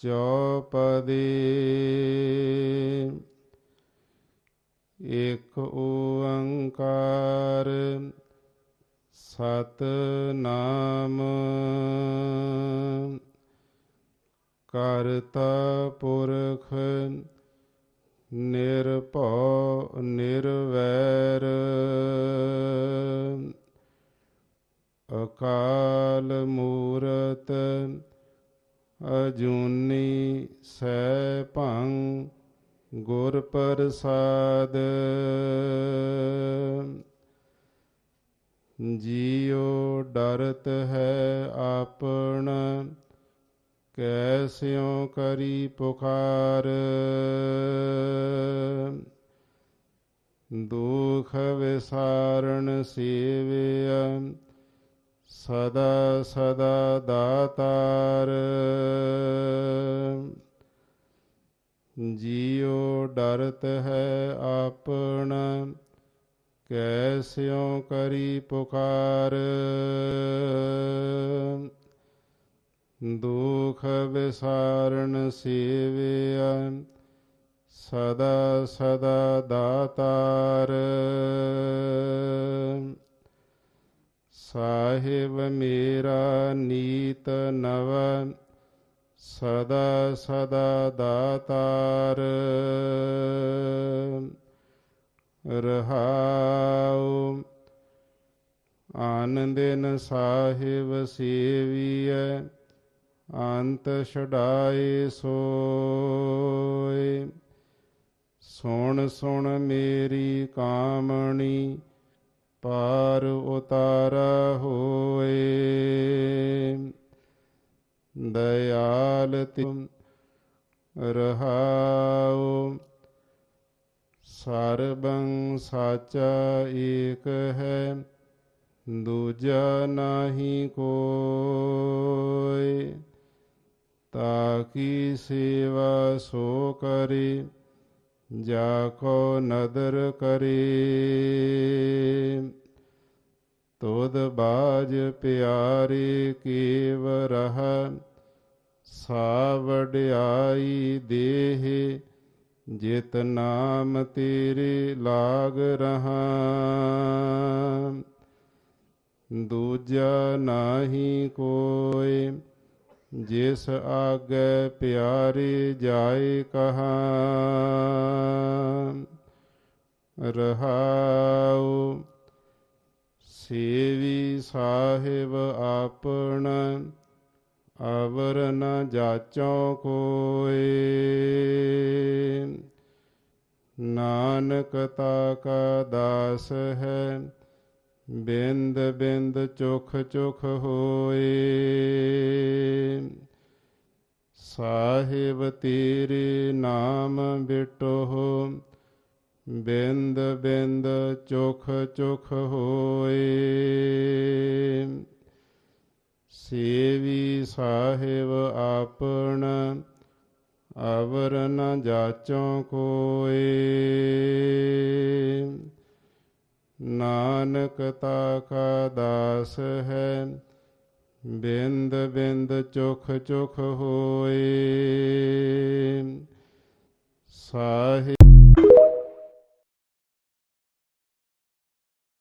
ਚੌਪਦੀ। ਇਕ ਓੰਕਾਰ ਸਤ ਨਾਮ ਕਰਤਾ ਪੁਰਖ ਨਿਰਭਉ ਨਿਰਵੈਰ। ਅਕਾਲ ਮੂਰਤ ਅਜੂਨੀ ਸੈਭੰ ਗੁਰ ਪ੍ਰਸਾਦ। ਜੀਉ ਡਰਤ ਹੈ ਆਪਣ ਕੈਸਿਉ ਕਰੀ ਪੁਕਾਰ। ਦੁਖ ਵਿਸਾਰਣ ਸੇਵਿਆ ਸਦਾ ਸਦਾ ਦਾਤਾਰ। ਜੀਉ ਡਰਤ ਹੈ ਆਪਣ ਕੈਸਿਉ ਕਰੀ ਪੁਕਾਰ। ਦੁਖ ਵਿਸਾਰਣ ਸੇਵਿਆ, ਸਦਾ ਸਦਾ ਦਾਤਾਰ। ਸਾਹਿਬ ਮੇਰਾ ਨੀਤ ਨਵ, ਸਦਾ ਸਦਾ ਦਾਤਾਰ। ਰਹਾਉ, ਆਨੰਦਿਨ ਸਾਹਿਬ ਸੇਵੀਐ, ਅੰਤ ਛਡਾਏ ਸੋਏ। ਸੁਣ ਸੁਣ ਮੇਰੀ ਕਾਮਣੀ ਪਾਰ ਉਤਾਰਾ ਹੋਏ। ਦਇਆਲ ਤਿਮ ਰਹਾਉ, ਸਰਬੰ ਸਾਚਾ ਏਕ ਹੈ, ਦੂਜਾ ਨਾਹੀ ਕੋਇ। ਤਾਕੀ ਸੇਵਾ ਸੋ ਕਰੇ, ਜਾ ਕੋ ਨਦਰ ਕਰੇ। ਤੋਦ ਬਾਜ ਪਿਆਰੇ ਕੇਵ ਰਹ ਸਾ ਦੇਹ, ਜਿਤ ਨਾਮ ਤੇਰੇ ਲਾਗ ਰਹਾ। ਦੂਜਾ ਨਾਹੀ ਕੋਇ, ਜਿਸ ਆਗੇ ਪਿਆਰੇ ਜਾਏ ਕਹਾ। ਰਹਾਉ ਸੇਵੀ ਸਾਹਿਬ ਆਪਣ, ਅਵਰ ਨ ਜਾਚੋ ਕੋਏ। ਨਾਨਕ ਤਾ ਕਾ ਦਾਸ ਹੈ, ਬਿੰਦ ਬਿੰਦ ਚੁਖ ਚੁਖ ਹੋਏ। ਸਾਹਿਬ ਤੇਰੇ ਨਾਮ ਬਿਟੋ ਬਿੰਦ ਬਿੰਦ ਚੁਖ ਚੁਖ ਹੋਏ ਸੇਵੀ ਸਾਹਿਬ ਆਪਣ ਅਵਰ ਨ ਜਾਚੋ ਕੋਏ ਨਾਨਕ ਤਾ ਕਾ ਦਾਸ ਹੈ ਬਿੰਦ ਬਿੰਦ ਚੁਖ ਚੁਖ ਹੋਏ ਸਾਹਿਬ